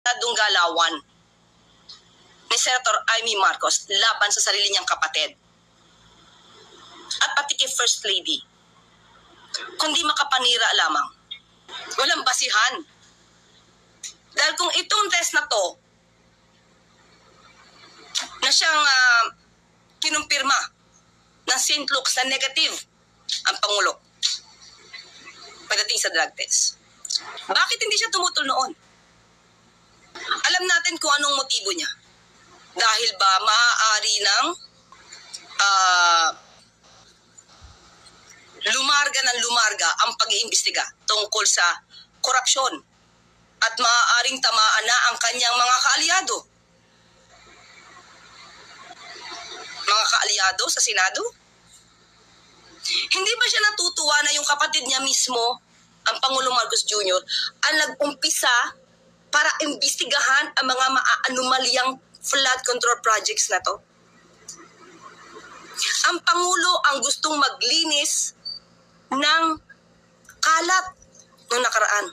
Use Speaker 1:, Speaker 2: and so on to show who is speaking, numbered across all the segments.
Speaker 1: planadong galawan ni Senator Amy Marcos laban sa sarili niyang kapatid at pati kay First Lady kundi makapanira lamang. Walang basihan. Dahil kung itong test na to na siyang ah, kinumpirma ng St. Luke's na negative ang Pangulo pagdating sa drug test. Bakit hindi siya tumutol noon? Alam natin kung anong motibo niya. Dahil ba maaari ng ah, lumarga ng lumarga ang pag-iimbestiga tungkol sa korupsyon at maaaring tamaan na ang kanyang mga kaalyado. Mga kaalyado sa Senado? Hindi ba siya natutuwa na yung kapatid niya mismo, ang Pangulong Marcos Jr., ang nag-umpisa para imbestigahan ang mga maaanumalyang flood control projects na to? Ang Pangulo ang gustong maglinis ng kalat nung nakaraan.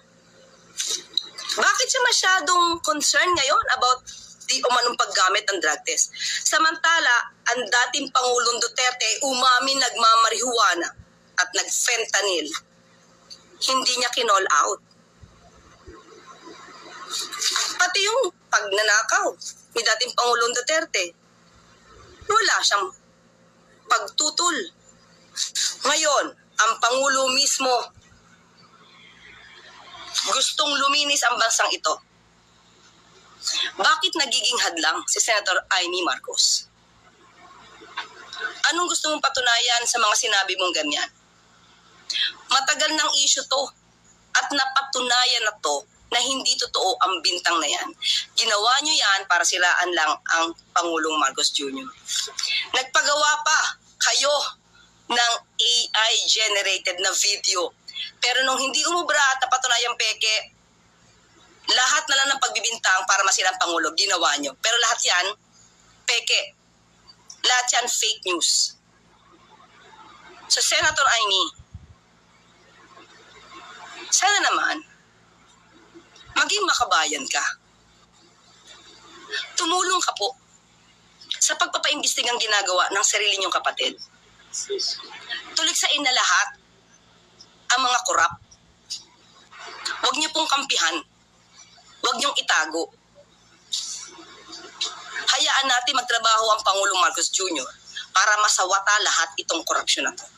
Speaker 1: Bakit siya masyadong concerned ngayon about di umanong paggamit ng drug test? Samantala, ang dating Pangulong Duterte umamin nagmamarihuana at nag-fentanyl. Hindi niya kinall out. Pati yung pagnanakaw ni dating Pangulong Duterte, wala siyang pagtutol. Ngayon, ang Pangulo mismo gustong luminis ang bansang ito. Bakit nagiging hadlang si Senator Amy Marcos? Anong gusto mong patunayan sa mga sinabi mong ganyan? Matagal ng issue to at napatunayan na to na hindi totoo ang bintang na yan. Ginawa nyo yan para siraan lang ang Pangulong Marcos Jr. Nagpagawa pa kayo ng AI-generated na video. Pero nung hindi umubra at napatunayang peke, lahat na lang ng pagbibintang para masira ang Pangulo, ginawa nyo. Pero lahat yan, peke. Lahat yan fake news. So, Senator Aimee, sana naman, maging makabayan ka. Tumulong ka po sa pagpapaimbestigang ginagawa ng sarili niyong kapatid. Tuligsain na lahat ang mga korap. Huwag niyo pong kampihan. Huwag niyong itago. Hayaan natin magtrabaho ang Pangulong Marcos Jr. para masawata lahat itong korupsyon na to.